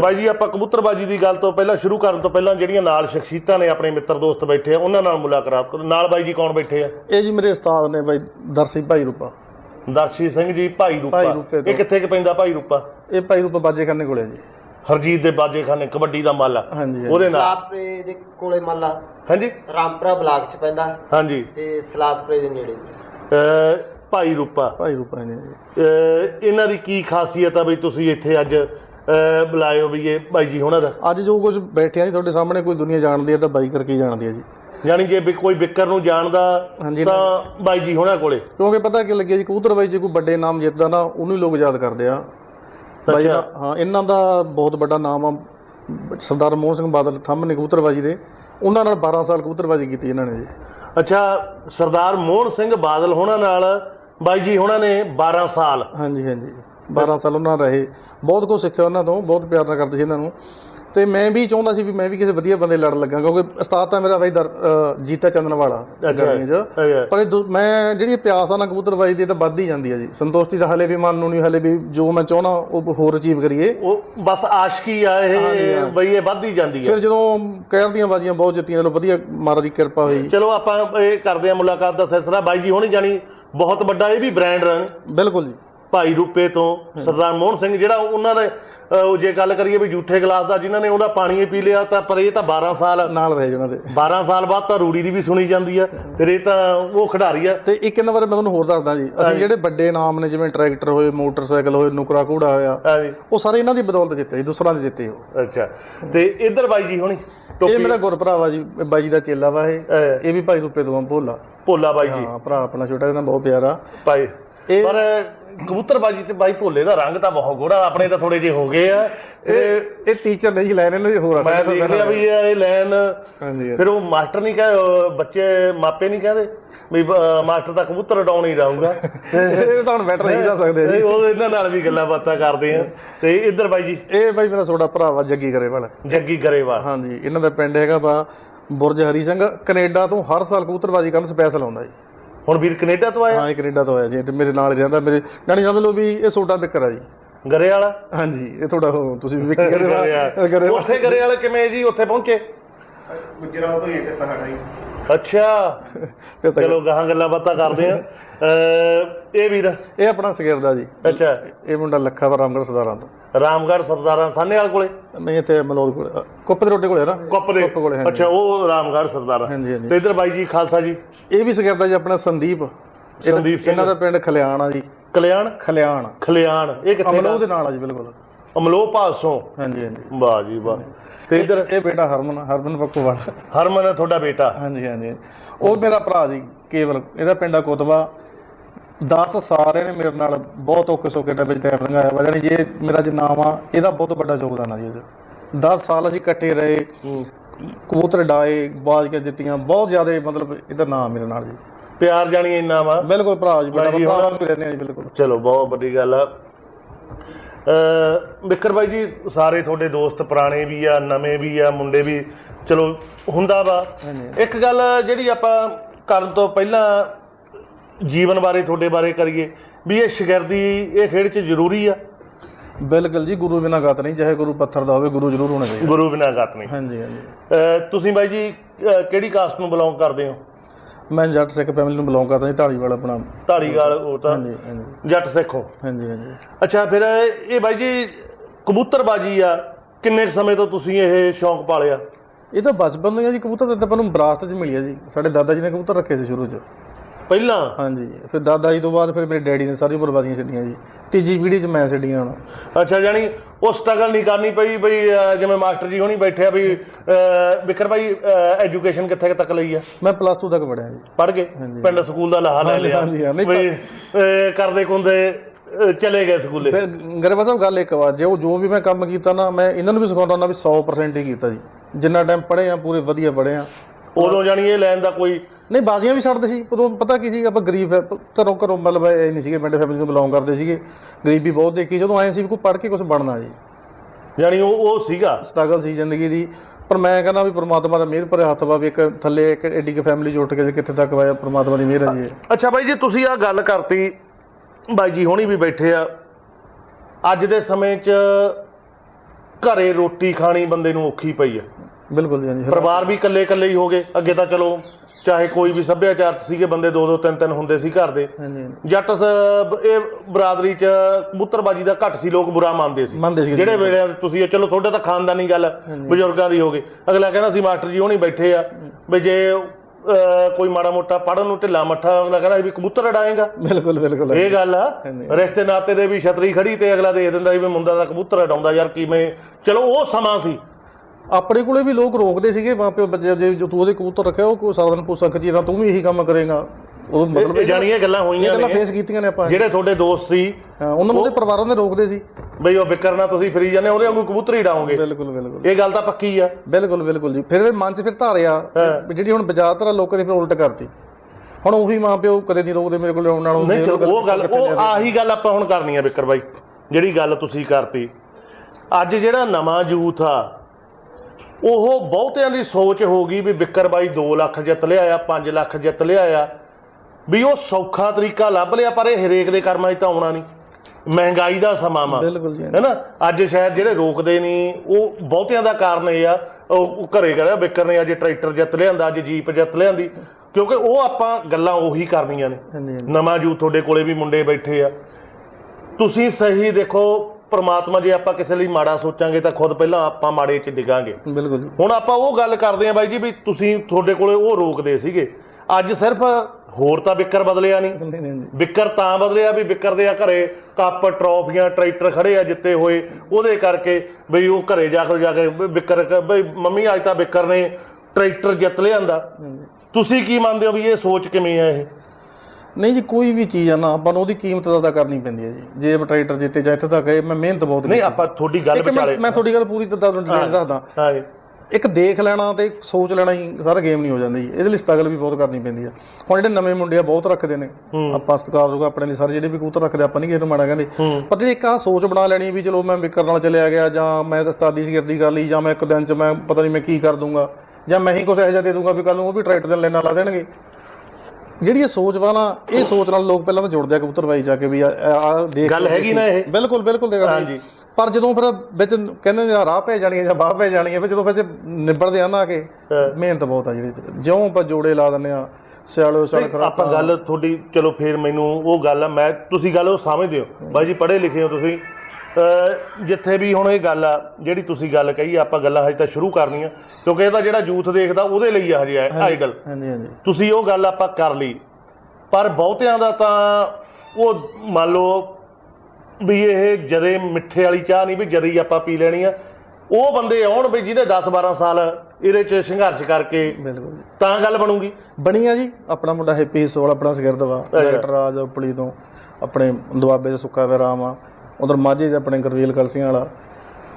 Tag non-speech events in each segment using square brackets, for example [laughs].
ਬਾਈ ਜੀ ਆਪਾਂ ਕਬੂਤਰਬਾਜੀ ਦੀ ਗੱਲ ਤੋਂ ਪਹਿਲਾਂ ਸ਼ੁਰੂ ਕਰਨ ਤੋਂ ਪਹਿਲਾਂ ਜਿਹੜੀਆਂ ਨਾਲ ਸ਼ਖਸੀਅਤਾਂ ਨੇ ਆਪਣੇ ਮਿੱਤਰ ਦੋਸਤ ਬੈਠੇ ਆ ਉਹਨਾਂ ਨਾਲ ਮੁਲਾਕਾਤ ਕਰੋ। ਨਾਲ ਬਾਈ ਜੀ ਕੌਣ ਬੈਠੇ ਆ? ਇਹ ਜੀ ਮੇਰੇ ਉਸਤਾਦ ਨੇ ਬਾਈ ਦਰਸੀ ਭਾਈ ਰੂਪਾ। ਦਰਸ਼ੀ ਸਿੰਘ ਜੀ ਭਾਈ ਰੂਪਾ। ਇਹ ਕਿੱਥੇ ਕਿ ਪੈਂਦਾ ਭਾਈ ਰੂਪਾ? ਇਹ ਭਾਈ ਰੂਪਾ ਬਾਜੇਖਾਨੇ ਕੋਲੇ ਜੀ। ਹਰਜੀਤ ਦੇ ਬਾਜੇਖਾਨੇ ਕਬੱਡੀ ਦਾ ਮਾਲਾ। ਉਹਦੇ ਨਾਲ? ਸਲਾਦਪੁਰੇ ਦੇ ਕੋਲੇ ਮੰਨ ਲਾ ਹਾਂਜੀ? ਰਾਮਪੁਰਾ ਬਲਾਕ ਚ ਪੈਂਦਾ। ਹਾਂਜੀ। ਤੇ ਸਲਾਦਪੁਰੇ ਦੇ ਨੇੜੇ। ਭਾਈ ਰੂਪਾ। ਭਾਈ ਰੂਪਾ ਨੇ ਇਹਨਾਂ ਦੀ ਕੀ ਖਾਸੀਅਤ ਆ ਵੀ ਤੁਸੀਂ ਇੱਥੇ ਅੱਜ ਬੁਲਾਇਓ ਵੀ ਇਹ ਬਾਈ ਜੀ ਉਹਨਾਂ ਦਾ। ਅੱਜ ਜੋ ਕੁਝ ਬੈਠਿਆ ਜੀ ਤੁਹਾਡੇ ਸਾਹਮਣੇ ਕੋਈ ਦੁਨੀਆ ਜਾਣਦੀ ਹੈ ਤਾਂ ਬਾਈ ਕਰਕੇ ਹੀ ਜਾਣਦੀ ਹੈ ਜੀ। ਯਾਨੀ ਵੀ ਕੋਈ ਵਿਕਰ ਨੂੰ ਜਾਣਦਾ ਤਾਂ ਬਾਈ ਜੀ ਹੋਣਾ ਕੋਲੇ। ਕਿਉਂਕਿ ਪਤਾ ਕੀ ਲੱਗਿਆ ਜੀ ਕਬੂਤਰ ਬਾਈ ਜੇ ਕੋਈ ਵੱਡੇ ਨਾਮ ਜਿੱਤਦਾ ਨਾ ਉਹਨੂੰ ਹੀ ਲੋਕ ਯਾਦ ਕਰਦੇ ਆ। ਬਾਈ ਦਾ ਹਾਂ ਇਹਨਾਂ ਦਾ ਬਹੁਤ ਵੱਡਾ ਨਾਮ ਆ। ਸਰਦਾਰ ਮੋਹਨ ਸਿੰਘ ਬਾਦਲ ਥੰਮ ਨੇ ਕਬੂਤਰਬਾਜੀ ਦੇ। ਉਹਨਾਂ ਨਾਲ 12 ਸਾਲ ਕਬੂਤਰਬਾਜੀ ਕੀਤੀ ਇਹਨਾਂ ਨੇ ਜੀ। ਅੱਛਾ ਸਰਦਾਰ ਮੋਹਨ ਸਿੰਘ ਬਾਦਲ ਹੋਣਾ ਨਾਲ ਬਾਈ ਜੀ ਹੋਣਾ ਨੇ 12 ਸਾਲ। ਹਾਂਜੀ ਹਾਂਜੀ। 12 ਸਾਲ ਉਹਨਾਂ ਨਾਲ ਰਹੇ। ਬਹੁਤ ਕੁਝ ਸਿੱਖਿਆ ਉਹਨਾਂ ਤੋਂ ਬਹੁਤ ਪਿਆਰ ਨਾਲ ਕਰਦੇ ਸੀ ਇਹਨਾਂ ਨੂੰ। ਤੇ ਮੈਂ ਵੀ ਚਾਹੁੰਦਾ ਸੀ ਵੀ ਮੈਂ ਵੀ ਕਿਸੇ ਵਧੀਆ ਬੰਦੇ ਲੜ ਲੱਗਾ ਕਿਉਂਕਿ ਉਸਤਾਦ ਤਾਂ ਮੇਰਾ ਬਾਈ ਜੀਤਾ ਚੰਦਨ ਵਾਲਾ। ਪਰ ਮੈਂ ਜਿਹੜੀ ਪਿਆਸ ਆ ਨਾ ਕਬੂਤਰਬਾਜੀ ਦੀ ਤਾਂ ਵੱਧ ਹੀ ਜਾਂਦੀ ਹੈ ਜੀ। ਸੰਤੁਸ਼ਟੀ ਤਾਂ ਹਲੇ ਵੀ ਮਨ ਨੂੰ ਨਹੀਂ ਹਲੇ ਵੀ ਜੋ ਮੈਂ ਚਾਹਣਾ ਉਹ ਹੋਰ ਅਚੀਵ ਕਰੀਏ। ਉਹ ਬਸ ਆਸ਼ਕੀ ਆ ਇਹ ਬਈ ਇਹ ਵੱਧ ਹੀ ਜਾਂਦੀ ਹੈ ਫਿਰ ਜਦੋਂ ਕਹਿਰ ਦੀਆਂ ਬਾਜ਼ੀਆਂ ਬਹੁਤ ਜਿੱਤੀਆਂ ਚਲੋ ਵਧੀਆ ਮਹਾਰਾਜ ਦੀ ਕਿਰਪਾ ਹੋਈ। ਚਲੋ ਆਪਾਂ ਇਹ ਕਰਦੇ ਆ ਮੁਲਾਕਾਤ ਦਾ ਸਿਲਸਿਲਾ। ਬਾਈ ਜੀ ਹੋਣੀ ਜਾਣੀ ਬਹੁਤ ਵੱਡਾ ਇਹ ਵੀ ਬ੍ਰਾਂਡ ਰਨ ਬਿਲਕੁਲ ਜੀ। ਭਾਈ ਰੂਪੇ ਤੋਂ ਸਰਦਾਰ ਮੋਹਨ ਸਿੰਘ ਜਿਹੜਾ ਉਹਨਾਂ ਅਹ, ਉਹ ਜੇ ਗੱਲ ਕਰੀਏ ਵੀ ਝੂਠੇ ਗਲਾਸ ਦਾ ਜਿਨ੍ਹਾਂ ਨੇ ਉਹਦਾ ਪਾਣੀ ਹੀ ਪੀ ਲਿਆ ਤਾਂ ਪਰ ਇਹ ਤਾਂ 12 ਸਾਲ ਨਾਲ ਰਹੇ ਉਹਨਾਂ ਦੇ। 12 ਸਾਲ ਬਾਅਦ ਤਾਂ ਰੂੜੀ ਦੀ ਵੀ ਸੁਣੀ ਜਾਂਦੀ ਆ ਫਿਰ ਇਹ ਤਾਂ ਉਹ ਖਿਡਾਰੀ ਆ। ਤੇ ਇੱਕ ਇਹਨਾਂ ਬਾਰੇ ਮੈਂ ਤੁਹਾਨੂੰ ਹੋਰ ਦੱਸਦਾ ਜੀ। ਅਸੀਂ ਜਿਹੜੇ ਵੱਡੇ ਨਾਮ ਨੇ ਜਿਵੇਂ ਟਰੈਕਟਰ ਹੋਏ ਮੋਟਰਸਾਈਕਲ ਹੋਏ ਨੁਕਰਾ ਘੋੜਾ ਹੋਇਆ ਉਹ ਸਾਰੇ ਇਹਨਾਂ ਦੀ ਬਦੌਲਤ ਜਿੱਤੇ ਜੀ ਦੂਸਰਾਂ ਦੇ ਜਿੱਤੇ ਉਹ। ਅੱਛਾ। ਤੇ ਇੱਧਰ ਬਾਈ ਜੀ ਹੋਣੀ ਇਹ ਮੇਰਾ ਗੁਰਭਰਾਵਾ ਜੀ ਬਾਈ ਜੀ ਦਾ ਚੇਲਾ ਵਾ ਇਹ। ਇਹ ਵੀ ਭਾਈ ਰੂਪੇ ਤੋਂ ਭੋਲਾ। ਭੋਲਾ ਬਾਈ ਜੀ। ਹਾਂ ਭਰਾ ਆਪਣਾ ਛੋਟਾ ਇਹਨਾਂ ਬਹੁਤ ਪਿਆਰਾ। ਭਾਈ। ਪਰ ਕਬੂਤਰਬਾਜੀ ਤੇ ਬਾਈ ਭੋਲੇ ਦਾ ਰੰਗ ਤਾਂ ਬਹੁਤ ਗੋੜਾ ਆਪਣੇ ਤਾਂ ਥੋੜੇ ਜਿਹੇ ਹੋ ਗਏ ਆ। ਇਹ ਇਹ ਟੀਚਰ ਨਹੀਂ ਲੈਣ ਇਹਨਾਂ ਦੀ ਹੋਰ ਮੈਂ ਦੇਖ ਲਿਆ ਵੀ ਇਹ ਹਾਂਜੀ ਫਿਰ ਉਹ ਮਾਸਟਰ ਨਹੀਂ ਕਹੇ ਬੱਚੇ ਮਾਪੇ ਨਹੀਂ ਕਹਿੰਦੇ ਵੀ ਮਾਸਟਰ ਤਾਂ ਕਬੂਤਰ ਉਡਾਉਣ ਹੀ ਰਹੂਗਾ [laughs] ਇਹ ਤਾਂ ਹੁਣ ਬੈਟਰ ਨਹੀਂ ਜਾ ਸਕਦੇ ਜੀ। ਉਹ ਇਹਨਾਂ ਨਾਲ ਵੀ ਗੱਲਾਂ ਬਾਤਾਂ ਕਰਦੇ ਆ। ਤੇ ਇੱਧਰ ਬਾਈ ਜੀ। ਇਹ ਬਾਈ ਮੇਰਾ ਛੋਟਾ ਭਰਾ ਵਾ ਜੱਗੀ ਕਰੇ ਵਾਲਾ ਜੱਗੀ ਗਰੇਵਾਲ। ਹਾਂਜੀ ਇਹਨਾਂ ਦਾ ਪਿੰਡ ਹੈਗਾ ਵਾ ਬੁਰਜ ਹਰੀ ਸਿੰਘ। ਕੈਨੇਡਾ ਤੋਂ ਹਰ ਸਾਲ ਕਬੂਤਰਬਾਜੀ ਕਰਨ ਸਪੈਸ਼ਲ ਆਉਂਦਾ ਜੀ। ਹੁਣ ਵੀਰ ਕੈਨੇਡਾ ਤੋਂ ਆਇਆ? ਹਾਂ ਇਹ ਕੈਨੇਡਾ ਤੋਂ ਆਇਆ ਜੀ ਤੇ ਮੇਰੇ ਨਾਲ ਹੀ ਰਹਿੰਦਾ ਮੇਰੇ ਜਾਨੀ ਸਮਝ ਲਓ ਵੀ ਇਹ ਛੋਟਾ ਬਿੱਕਰ ਆ ਜੀ। ਗਰੇ ਵਾਲਾ ਹਾਂਜੀ ਇਹ ਤੁਹਾਡਾ ਤੁਸੀਂ ਵੀ ਵਿਕੀ ਕਰੇ ਵਾ ਕਰੇ ਵਾ। ਉੱਥੇ ਗਰੇ ਵਾਲੇ ਕਿਵੇਂ ਜੀ ਉੱਥੇ ਪਹੁੰਚੇ? ਗੁਜਰਾਤ ਤੋਂ ਹੀ ਇੱਕ ਸਾਡਾ ਹੀ ਅੱਛਾ। ਚਲੋ ਗਾਹਾਂ ਗੱਲਾਂ ਬਾਤਾਂ ਕਰਦੇ ਆ ਇਹ ਵੀਰ? ਇਹ ਆਪਣਾ ਸਗਿਰਦਾ ਜੀ। ਅੱਛਾ। ਇਹ ਮੁੰਡਾ ਲੱਖਾ ਵਾ ਰਾਮਗੜ੍ਹ ਸਰਦਾਰਾਂ ਤੋਂ। ਰਾਮਗੜ੍ਹ ਸਰਦਾਰਾਂ ਸਾਹਨੇਵਾਲ ਕੋਲੇ? ਨਹੀਂ ਇੱਥੇ ਮਲੌਦ ਕੋਲ। ਕੁੱਪ ਦੇ ਰੋਟੇ ਕੋਲੇ ਨਾ। ਕੁੱਪ ਦੇ। ਕੁੱਪ ਕੋਲੇ ਅੱਛਾ ਉਹ ਰਾਮਗੜ੍ਹ ਸਰਦਾਰਾਂ। ਹਾਂਜੀ, ਹਾਂਜੀ। ਤੇ ਇੱਧਰ ਬਾਈ ਜੀ ਖਾਲਸਾ ਜੀ? ਇਹ ਵੀ ਸਗਿਰਦਾ ਜੀ ਆਪਣਾ ਸੰਦੀਪ। ਸੰਦੀਪ ਸਿੰਘ। ਇਹਨਾਂ ਦਾ ਪਿੰਡ ਖਲਿਆਣ ਆ ਜੀ। ਕਲਿਆਣ ਖਲਿਆਣ। ਖਲਿਆਣ। ਇਹ ਕਿੱਥੇ ਅਮਲੋਹ ਦੇ ਨਾਲ ਆ ਜੀ ਬਿਲਕੁਲ। ਅਮਲੋ ਪਾਸੋਂ ਹਾਂਜੀ ਹਾਂਜੀ। ਵਾਹ ਜੀ ਵਾਹ। ਤੇ ਇੱਧਰ ਇਹ ਬੇਟਾ ਹਰਮਨ ਹਰਮਨ ਪੱਕੂਵਾਲ ਹਰਮਨ ਹੈ ਤੁਹਾਡਾ ਬੇਟਾ। ਹਾਂਜੀ ਹਾਂਜੀ। ਉਹ ਮੇਰਾ ਭਰਾ ਜੀ ਕੇਵਲ। ਇਹਦਾ ਪਿੰਡ ਕੋਤਵਾ। 10 ਸਾਲ ਇਹਨੇ ਮੇਰੇ ਨਾਲ ਬਹੁਤ ਔਖੇ ਸੌਖੇ ਦੇ ਵਿੱਚ ਟਾਈਮ ਲੰਘਾਇਆ ਵਾ। ਜਾਣੀ ਜੇ ਮੇਰਾ ਜੇ ਨਾਮ ਆ ਇਹਦਾ ਬਹੁਤ ਵੱਡਾ ਯੋਗਦਾਨ ਆ ਜੀ ਇਹਦੇ। 10 ਸਾਲ ਅਸੀਂ ਇਕੱਠੇ ਰਹੇ। ਕਬੂਤਰ ਡਾਏ ਬਾਜ਼ੀਆਂ ਜਿੱਤੀਆਂ। ਬਹੁਤ ਜ਼ਿਆਦਾ ਮਤਲਬ ਇਹਦਾ ਨਾਮ ਮੇਰੇ ਨਾਲ ਜੀ। ਪਿਆਰ ਜਾਣੀ ਇੰਨਾ ਵਾ। ਬਿਲਕੁਲ ਭਰਾ ਜੀ ਜੀ, ਭਰਾ ਵਾਂਗ ਰਹਿੰਦੇ ਆ ਜੀ ਬਿਲਕੁਲ। ਚਲੋ ਬਹੁਤ ਵੱਡੀ ਗੱਲ ਆ। ਵਿਕਰ ਬਾਈ ਜੀ ਸਾਰੇ ਤੁਹਾਡੇ ਦੋਸਤ ਪੁਰਾਣੇ ਵੀ ਆ ਨਵੇਂ ਵੀ ਆ ਮੁੰਡੇ ਵੀ। ਚਲੋ ਹੁੰਦਾ ਵਾ। ਇੱਕ ਗੱਲ ਜਿਹੜੀ ਆਪਾਂ ਕਰਨ ਤੋਂ ਪਹਿਲਾਂ ਜੀਵਨ ਬਾਰੇ ਤੁਹਾਡੇ ਬਾਰੇ ਕਰੀਏ ਵੀ ਇਹ ਸ਼ਗਿਰਦੀ ਇਹ ਖੇਡ 'ਚ ਜ਼ਰੂਰੀ ਆ? ਬਿਲਕੁਲ ਜੀ ਗੁਰੂ ਬਿਨਾਂ ਗਤ ਨਹੀਂ ਚਾਹੇ ਗੁਰੂ ਪੱਥਰ ਦਾ ਹੋਵੇ ਗੁਰੂ ਜ਼ਰੂਰ ਹੋਣਾ ਚਾਹੀਦਾ। ਗੁਰੂ ਬਿਨਾਂ ਗਤ ਨਹੀਂ। ਹਾਂਜੀ ਹਾਂਜੀ। ਤੁਸੀਂ ਬਾਈ ਜੀ ਕਿਹੜੀ ਕਾਸਟ ਨੂੰ ਬਿਲੋਂਗ ਕਰਦੇ ਹੋ? ਮੈਂ ਜੱਟ ਸਿੱਖ ਫੈਮਿਲੀ ਨੂੰ ਬਿਲੋਂਗ ਕਰਦਾ ਜੀ ਢਾਲੀਵਾਲ ਆਪਣਾ। ਧਾਲੀਵਾਲ ਉਹ ਤਾਂ ਹਾਂਜੀ ਹਾਂਜੀ। ਜੱਟ ਸਿੱਖ ਹਾਂਜੀ ਹਾਂਜੀ। ਅੱਛਾ ਫਿਰ ਇਹ ਬਾਈ ਜੀ ਕਬੂਤਰਬਾਜੀ ਆ ਕਿੰਨੇ ਕੁ ਸਮੇਂ ਤੋਂ ਤੁਸੀਂ ਇਹ ਸ਼ੌਂਕ ਪਾਲਿਆ? ਇਹ ਤਾਂ ਬਚਪਨ ਤੋਂ ਹੀ ਆ ਜੀ ਕਬੂਤਰ ਤਾਂ ਆਪਾਂ ਨੂੰ ਵਿਰਾਸਤ 'ਚ ਮਿਲੀ ਆ ਜੀ। ਸਾਡੇ ਦਾਦਾ ਜੀ ਨੇ ਕਬੂਤਰ ਰੱਖੇ ਸੀ ਸ਼ੁਰੂ 'ਚ। ਪਹਿਲਾਂ? ਹਾਂਜੀ। ਫਿਰ ਦਾਦਾ ਜੀ ਤੋਂ ਬਾਅਦ ਫਿਰ ਮੇਰੇ ਡੈਡੀ ਨੇ ਸਾਰੀ ਬਰਬਾਦੀਆਂ ਛੱਡੀਆਂ ਜੀ। ਤੀਜੀ ਪੀੜ੍ਹੀ 'ਚ ਮੈਂ ਛੱਡੀਆਂ ਹੁਣ। ਅੱਛਾ ਜਾਨੀ ਉਹ ਸਟਰਗਲ ਨਹੀਂ ਕਰਨੀ ਪਈ ਬਈ ਅਹ, ਜਿਵੇਂ ਮਾਸਟਰ ਜੀ ਹੋਣੀ ਬੈਠੇ ਆ ਵੀ ਅਹ, ਵਿਕਰ ਭਾਈ ਐਜੂਕੇਸ਼ਨ ਕਿੱਥੇ ਤੱਕ ਲਈ ਆ? ਮੈਂ ਪਲੱਸ 2 ਤੱਕ ਪੜ੍ਹਿਆ ਜੀ। ਪੜ੍ਹ ਗਏ? ਪਿੰਡ ਸਕੂਲ ਦਾ ਲਾਹਾ ਲੈ ਲਿਆ। ਹਾਂਜੀ, ਹਾਂ, ਨਹੀਂ ਬਈ ਅਹ, ਕਰਦੇ ਕੁੰਦੇ ਅਹ, ਚਲੇ ਗਏ ਸਕੂਲੇ। ਫਿਰ ਗਰੇਵਾ ਸਾਹਿਬ ਗੱਲ ਇੱਕ ਵਾ ਜੋ ਜੋ ਵੀ ਮੈਂ ਕੰਮ ਕੀਤਾ ਨਾ ਮੈਂ ਇਹਨਾਂ ਨੂੰ ਵੀ ਸਿਖਾਉਂਦਾ ਹੁੰਦਾ ਵੀ 100% ਹੀ ਕੀਤਾ ਜੀ। ਜਿੰਨਾ ਟਾਈਮ ਪੜ੍ਹੇ ਆ ਪੂਰੇ ਵਧੀਆ ਪੜ੍ਹੇ ਆ। ਉਦੋਂ ਜਾਨੀ ਇਹ ਲੈਣ ਦਾ ਕੋਈ ਨਹੀਂ ਬਾਜ਼ੀਆਂ ਵੀ ਛੱਡਦੇ ਸੀ। ਉਦੋਂ ਪਤਾ ਕੀ ਸੀ ਆਪਾਂ ਗਰੀਬ ਹੈ ਘਰੋਂ ਘਰੋਂ ਮਤਲਬ ਇਹ ਨਹੀਂ ਸੀਗੇ ਪਿੰਡ ਫੈਮਿਲੀ ਤੋਂ ਬਿਲੋਂਗ ਕਰਦੇ ਸੀਗੇ। ਗਰੀਬੀ ਬਹੁਤ ਦੇਖੀ ਜਦੋਂ ਆਏ ਸੀ ਵੀ ਕੋਈ ਪੜ੍ਹ ਕੇ ਕੁਝ ਬਣਨਾ ਜੀ। ਜਾਨੀ ਉਹ ਉਹ ਸੀਗਾ। ਸਟਰਗਲ ਸੀ ਜ਼ਿੰਦਗੀ ਦੀ। ਪਰ ਮੈਂ ਕਹਿੰਦਾ ਵੀ ਪ੍ਰਮਾਤਮਾ ਦਾ ਮਿਹਰ ਭਰੇ ਹੱਥ ਵਾ ਵੀ ਇੱਕ ਥੱਲੇ ਇੱਕ ਐਡੀ ਕੁ ਫੈਮਿਲੀ ਜੁੜ ਕੇ ਕਿੱਥੇ ਤੱਕ ਆਇਆ ਪ੍ਰਮਾਤਮਾ ਦੀ ਮਿਹਰ ਹੈ ਜੀ। ਅੱਛਾ ਬਾਈ ਜੀ ਤੁਸੀਂ ਆ ਗੱਲ ਕਰਤੀ। ਬਾਈ ਜੀ ਹੋਣੀ ਵੀ ਬੈਠੇ ਆ। ਅੱਜ ਦੇ ਸਮੇਂ 'ਚ ਘਰੇ ਰੋਟੀ ਖਾਣੀ ਬੰਦੇ ਨੂੰ ਔਖੀ ਪਈ ਆ। ਬਿਲਕੁਲ ਜੀ ਹਾਂਜੀ। ਪਰਿਵਾਰ ਵੀ ਇਕੱਲੇ ਇਕੱਲੇ ਹੀ ਹੋ ਗਏ। ਅੱਗੇ ਤਾਂ ਚਲੋ ਚਾਹੇ ਕੋਈ ਵੀ ਸੱਭਿਆਚਾਰ ਸੀਗੇ ਬੰਦੇ ਦੋ ਦੋ ਤਿੰਨ ਤਿੰਨ ਹੁੰਦੇ ਸੀ ਘਰ ਦੇ। ਜੱਟ ਇਹ ਬਰਾਦਰੀ 'ਚ ਕਬੂਤਰਬਾਜੀ ਦਾ ਘੱਟ ਸੀ ਲੋਕ ਬੁਰਾ ਮੰਨਦੇ ਸੀ। ਜਿਹੜੇ ਵੇਲੇ ਤੁਸੀਂ ਚਲੋ ਤੁਹਾਡੇ ਤਾਂ ਖਾਨਦਾਨੀ ਗੱਲ ਬਜ਼ੁਰਗਾਂ ਦੀ ਹੋ ਗਈ। ਅਗਲਾ ਕਹਿੰਦਾ ਸੀ ਮਾਸਟਰ ਜੀ ਉਹ ਨਹੀਂ ਬੈਠੇ ਆ। ਵੀ ਜੇ ਕੋਈ ਮਾੜਾ ਮੋਟਾ ਪੜਨ ਨੂੰ ਢਿੱਲਾ ਮੱਠਾ ਅਗਲਾ ਕਹਿੰਦਾ ਵੀ ਕਬੂਤਰ ਉਡਾਏਗਾ ਬਿਲਕੁਲ ਬਿਲਕੁਲ ਇਹ ਗੱਲ ਆ। ਰਿਸ਼ਤੇ ਨਾਤੇ ਦੇ ਵੀ ਛਤਰੀ ਖੜੀ ਤੇ ਅਗਲਾ ਦੇ ਦਿੰਦਾ ਸੀ ਵੀ ਮੁੰਡਾ ਦਾ ਕਬੂਤਰ ਉਡਾਉਂਦਾ ਯਾਰ ਕਿਵੇਂ? ਚਲੋ ਉਹ ਸਮਾਂ ਸੀ। ਆਪਣੇ ਕੋਲੇ ਵੀ ਲੋਕ ਰੋਕਦੇ ਸੀਗੇ ਮਾਪੇ ਬੱਚੇ ਜੇ ਜੋ ਤੂੰ ਉਹਦੇ ਕਬੂਤਰ ਰੱਖਿਆ ਉਹ ਕੋਈ ਸਾਰਾ ਦਿਨ ਪੁੱਛਾਂ ਖਚੀ ਤਾਂ ਤੂੰ ਵੀ ਇਹੀ ਕੰਮ ਕਰੇਗਾ? ਉਹ ਮਤਲਬ ਇਹ ਜਾਣੀ ਇਹ ਗੱਲਾਂ ਹੋਈਆਂ ਗੱਲਾਂ ਨੇ। ਫੇਸ ਕੀਤੀਆਂ ਨੇ ਆਪਾਂ। ਜਿਹੜੇ ਤੁਹਾਡੇ ਦੋਸਤ ਸੀ ਉਹਨਾਂ ਨੂੰ ਉਹਦੇ ਪਰਿਵਾਰਾਂ ਦੇ ਰੋਕਦੇ ਸੀ। ਬਈ ਉਹ ਵਿਕਰਨਾ ਤੁਸੀਂ ਫਰੀ ਜਾਂਦੇ ਉਹਦੇ ਵਾਂਗੂ ਕਬੂਤਰ ਹੀ ਡਾਉਂਗੇ। ਬਿਲਕੁਲ ਬਿਲਕੁਲ। ਇਹ ਗੱਲ ਤਾਂ ਪੱਕੀ ਆ। ਬਿਲਕੁਲ ਬਿਲਕੁਲ ਜੀ। ਫਿਰ ਮਨ 'ਚ ਫਿਰ ਧਾਰਿਆ ਜਿਹੜੀ ਹੁਣ ਬਾਜ਼ਾਰ ਲੋਕਾਂ ਨੇ ਫਿਰ ਉਲਟ ਕਰਤੀ। ਹੁਣ ਉਹੀ ਮਾਂ ਪਿਓ ਕਦੇ ਨਹੀਂ ਰੋਕਦੇ ਮੇਰੇ ਕੋਲ ਆਉਣ ਨਾਲੋਂ ਨਹੀਂ ਉਹ ਗੱਲ ਉਹ। ਆਹੀ ਗੱਲ ਆਪਾਂ ਹੁਣ ਕਰਨੀ ਆ ਵਿਕਰ ਬਾਈ ਜਿਹੜੀ ਗੱਲ ਤੁਸੀਂ ਕਰਤੀ। ਅੱਜ ਜਿਹੜਾ ਨਵਾਂ ਯੂਥ ਆ ਉਹ ਬਹੁਤਿਆਂ ਦੀ ਸੋਚ ਹੋ ਗਈ ਵੀ ਵਿਕਰ ਬਾਈ 2 ਲੱਖ ਜਿੱਤ ਲਿਆ ਆ 5 ਲੱਖ ਜਿੱਤ ਲਿਆ ਆ ਵੀ ਉਹ ਸੌਖਾ ਤਰੀਕਾ ਲੱਭ ਲਿਆ ਪਰ ਇਹ ਹਰੇਕ ਦੇ ਕਰਮਾਂ 'ਚ ਤਾਂ ਆਉਣਾ ਨਹੀਂ। ਮਹਿੰਗਾਈ ਦਾ ਸਮਾਂ ਵਾ। ਬਿਲਕੁਲ ਜੀ ਹੈਨਾ? ਅੱਜ ਸ਼ਾਇਦ ਜਿਹੜੇ ਰੋਕਦੇ ਨਹੀਂ ਉਹ ਬਹੁਤਿਆਂ ਦਾ ਕਾਰਨ ਇਹ ਆ ਉਹ ਘਰੇ ਕਰਿਆ ਵਿਕਰ ਨੇ ਅੱਜ ਟਰੈਕਟਰ ਜਿੱਤ ਲਿਆਂਦਾ ਅੱਜ ਜੀਪ ਜਿੱਤ ਲਿਆਂਦੀ ਕਿਉਂਕਿ ਉਹ ਆਪਾਂ ਗੱਲਾਂ ਉਹੀ ਕਰਨੀਆਂ ਨੇ। ਨਵਾਂ ਜੂ ਤੁਹਾਡੇ ਕੋਲੇ ਵੀ ਮੁੰਡੇ ਬੈਠੇ ਆ। ਤੁਸੀਂ ਸਹੀ ਦੇਖੋ ਪ੍ਰਮਾਤਮਾ ਜੇ ਆਪਾਂ ਕਿਸੇ ਲਈ ਮਾੜਾ ਸੋਚਾਂਗੇ ਤਾਂ ਖੁਦ ਪਹਿਲਾਂ ਆਪਾਂ ਮਾੜੇ 'ਚ ਡਿੱਗਾਂਗੇ। ਬਿਲਕੁਲ ਹੁਣ ਆਪਾਂ ਉਹ ਗੱਲ ਕਰਦੇ ਆਂ ਬਾਈ ਜੀ ਵੀ ਤੁਸੀਂ ਤੁਹਾਡੇ ਕੋਲੇ ਉਹ ਰੋਕਦੇ ਸੀਗੇ। ਅੱਜ ਸਿਰਫ ਹੋਰ ਤਾਂ ਵਿਕਰ ਬਦਲਿਆ ਨਹੀਂ। ਵਿਕਰ ਤਾਂ ਬਦਲਿਆ ਵੀ ਵਿਕਰ ਦੇ ਆ ਘਰੇ ਕੱਪ ਟਰੋਫੀਆਂ ਟਰੈਕਟਰ ਖੜੇ ਆ ਜਿੱਤੇ ਹੋਏ। ਉਹਦੇ ਕਰਕੇ ਬਈ ਉਹ ਘਰੇ ਜਾ ਕੇ ਜਾ ਕੇ ਵਿਕਰ ਬਈ ਮੰਮੀ ਅੱਜ ਤਾਂ ਵਿਕਰ ਨੇ ਟਰੈਕਟਰ ਜਿੱਤ ਲਿਆਂਦਾ ਤੁਸੀਂ ਕੀ ਮੰਨਦੇ ਹੋ ਵੀ ਇਹ ਸੋਚ ਕਿਵੇਂ ਆ ਇਹ? ਨਹੀਂ ਜੀ ਕੋਈ ਵੀ ਚੀਜ਼ ਆ ਨਾ ਆਪਾਂ ਨੂੰ ਉਹਦੀ ਕੀਮਤ ਅਦਾ ਕਰਨੀ ਪੈਂਦੀ ਹੈ ਜੀ। ਜੇ ਆਪਾਂ ਟਰੈਕਟਰ ਜਿੱਤੇ ਜਾਂ ਇੱਥੇ ਤੱਕ ਮੈਂ ਮਿਹਨਤ ਬਹੁਤ ਨਹੀਂ ਕੀਤੀ। ਆਪਾਂ ਤੁਹਾਡੀ ਗੱਲ ਇੱਕ ਵਿਚਾਲੇ ਮੈਂ ਤੁਹਾਡੀ ਗੱਲ ਪੂਰੀ ਤੁਹਾਨੂੰ ਡਿਟੇਲ ਦੱਸਦਾ। ਹਾਂ ਜੀ। ਇੱਕ ਦੇਖ ਲੈਣਾ ਤੇ ਸੋਚ ਲੈਣਾ ਹੀ ਸਾਰਾ ਗੇਮ ਨਹੀਂ ਹੋ ਜਾਂਦੀ ਜੀ। ਇਹਦੇ ਲਈ ਸਟਰਗਲ ਵੀ ਬਹੁਤ ਕਰਨੀ ਪੈਂਦੀ ਆ। ਹੁਣ ਜਿਹੜੇ ਨਵੇਂ ਮੁੰਡੇ ਆ ਬਹੁਤ ਰੱਖਦੇ ਨੇ। ਆਪਾਂ ਸਤਿਕਾਰਯੋਗ ਆਪਣੇ ਲਈ ਸਾਰੇ ਜਿਹੜੇ ਵੀ ਕਬੂਤਰ ਰੱਖਦੇ ਆਪਾਂ ਨਹੀਂ ਕਿਸੇ ਨੂੰ ਮਾੜਾ ਕਹਿੰਦੇ। ਪਰ ਜਿਹੜੀ ਇੱਕ ਆ ਸੋਚ ਬਣਾ ਲੈਣੀ ਵੀ ਚਲੋ ਮੈਂ ਵਿਕਰ ਨਾਲ ਚਲਿਆ ਗਿਆ ਜਾਂ ਮੈਂ ਤਾਂ ਉਸਤਾਦੀ ਸਿਗਰਦੀ ਕਰ ਲਈ ਜਾਂ ਮੈਂ ਇੱਕ ਦਿਨ ਚ ਮੈਂ ਪਤਾ ਨਹੀਂ ਮੈਂ ਕੀ ਕਰ ਦੂੰਗਾ ਜਾਂ ਮੈਂ ਹੀ ਕੁਝ ਇਹੋ ਜਿਹਾ ਦੇ ਦੂੰਗਾ ਵੀ ਕੱਲ ਨੂੰ ਉਹ ਵੀ ਟਰੈਕਟਰ ਦੇ ਲੈਣਾ ਲਾ ਦੇਣਗੇ। ਜਿਹੜੀ ਇਹ ਸੋਚ ਵਾ ਨਾ ਇਹ ਸੋਚ ਨਾਲ ਲੋਕ ਪਹਿਲਾਂ ਤਾਂ ਜੁੜਦੇ ਆ ਕਬੂਤਰ ਬਾਈ ਜਾ ਕੇ ਵੀ ਆ ਦੇਖ ਗੱਲ ਹੈਗੀ ਨਾ ਇਹ। ਬਿਲਕੁਲ ਬਿਲਕੁਲ ਦੇਖ ਹਾਂਜੀ। ਪਰ ਜਦੋਂ ਫਿਰ ਵਿੱਚ ਕਹਿੰਦੇ ਨੇ ਰਾਹ ਪੈ ਜਾਣੀ ਹੈ ਜਾਂ ਬਾਹ ਪੈ ਜਾਣੀ ਹੈ ਫਿਰ ਜਦੋਂ ਵਿੱਚ ਨਿਬੜਦੇ ਆ ਨਾ ਕੇ ਮਿਹਨਤ ਬਹੁਤ ਆ ਜਿਹੜੀ ਚ। ਜਿਉਂ ਆਪਾਂ ਜੋੜੇ ਲਾ ਦਿੰਦੇ ਆ ਸਿਆਲੋ ਸੜ ਨਹੀਂ, ਆਪਾਂ ਗੱਲ ਤੁਹਾਡੀ ਚਲੋ ਫੇਰ ਮੈਨੂੰ ਉਹ ਗੱਲ ਆ ਮੈਂ ਤੁਸੀਂ ਗੱਲ ਉਹ ਸਮਝਦੇ ਹੋ। ਬਾਈ ਜੀ ਪੜ੍ਹੇ ਲਿਖੇ ਹੋ ਤੁਸੀਂ। ਜਿੱਥੇ ਵੀ ਹੁਣ ਇਹ ਗੱਲ ਆ ਜਿਹੜੀ ਤੁਸੀਂ ਗੱਲ ਕਹੀ ਆਪਾਂ ਗੱਲਾਂ ਹਜੇ ਤਾਂ ਸ਼ੁਰੂ ਕਰਨੀਆਂ ਕਿਉਂਕਿ ਇਹ ਤਾਂ ਜਿਹੜਾ ਯੂਥ ਦੇਖਦਾ ਉਹਦੇ ਲਈ ਆ ਹਜੇ ਆਈਡਲ ਹਾਂਜੀ ਹਾਂਜੀ ਤੁਸੀਂ ਉਹ ਗੱਲ ਆਪਾਂ ਕਰ ਲਈ ਪਰ ਬਹੁਤਿਆਂ ਦਾ ਤਾਂ ਉਹ ਮੰਨ ਲਓ ਵੀ ਇਹ ਜਦੇ ਮਿੱਠੇ ਵਾਲੀ ਚਾਹ ਨਹੀਂ ਵੀ ਜਦੇ ਹੀ ਆਪਾਂ ਪੀ ਲੈਣੀ ਆ ਉਹ ਬੰਦੇ ਆਉਣ ਵੀ ਜਿਹਨੇ 10 12 ਸਾਲ ਇਹਦੇ 'ਚ ਸੰਘਰਸ਼ ਕਰਕੇ ਬਿਲਕੁਲ। ਤਾਂ ਗੱਲ ਬਣੂਗੀ। ਬਣੀ ਆ ਜੀ ਆਪਣਾ ਮੁੰਡਾ ਹੈਪੀ ਸੋਲ ਆਪਣਾ ਸਿਗਰਦ ਵਾ ਡਾਇਰੈਕਟਰ ਰਾਜ ਉਪਲੀ ਤੋਂ ਆਪਣੇ ਦੁਆਬੇ ਦੇ ਸੁੱਕਾ ਵਿਰਾਮ ਆ। ਉਧਰ ਮਾਝੇ 'ਚ ਆਪਣੇ ਕਰਵੀਲ ਕਲਸੀਆਂ ਵਾਲਾ।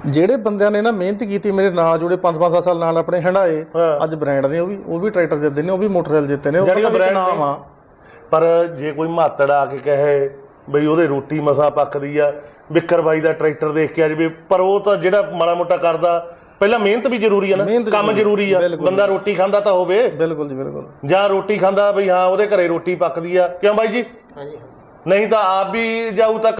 ਜਿਹੜੇ ਬੰਦਿਆਂ ਨੇ ਨਾ ਮਿਹਨਤ ਕੀਤੀ ਮੇਰੇ ਨਾਲ ਜੁੜੇ 5-5 ਸਾਲ ਨਾਲ ਆਪਣੇ ਹੰਡਾਏ। ਅੱਜ ਬ੍ਰਾਂਡ ਨੇ ਉਹ ਵੀ ਉਹ ਵੀ ਟਰੈਕਟਰ ਜਿੱਤਦੇ ਨੇ ਉਹ ਵੀ ਮੋਟਰਸਾਈਕਲ ਜਿੱਤੇ ਨੇ ਉਹ brand brand ਨਾਮ ਆ ਪਰ ਜੇ ਕੋਈ ਮਾਤੜ ਆ ਕੇ ਕਹੇ ਬਈ ਉਹਦੇ ਰੋਟੀ ਮਸਾ ਪੱਕਦੀ ਆ ਵਿਕਰ ਬਾਈ ਦਾ ਟਰੈਕਟਰ ਦੇਖ ਕੇ ਆ ਜਾਵੇ ਪਰ ਉਹ ਤਾਂ ਜਿਹੜਾ ਮਾੜਾ ਮੋਟਾ ਕਰਦਾ ਪਹਿਲਾਂ ਮਿਹਨਤ ਵੀ ਜ਼ਰੂਰੀ ਆ ਨਾ ਕੰਮ ਜ਼ਰੂਰੀ ਆ। ਬੰਦਾ ਰੋਟੀ ਖਾਂਦਾ ਤਾਂ ਹੋਵੇ। ਬਿਲਕੁਲ ਜੀ ਬਿਲਕੁਲ। ਜਾਂ ਰੋਟੀ ਖਾਂਦਾ ਬਈ ਹਾਂ ਉਹਦੇ ਘਰੇ ਰੋਟੀ ਪੱਕਦੀ ਆ। ਕਿਉਂ ਬਾਈ ਜੀ? ਹਾਂਜੀ। ਨਹੀਂ ਤਾਂ ਆਪ ਵੀ ਜਾਊ ਤਾਂ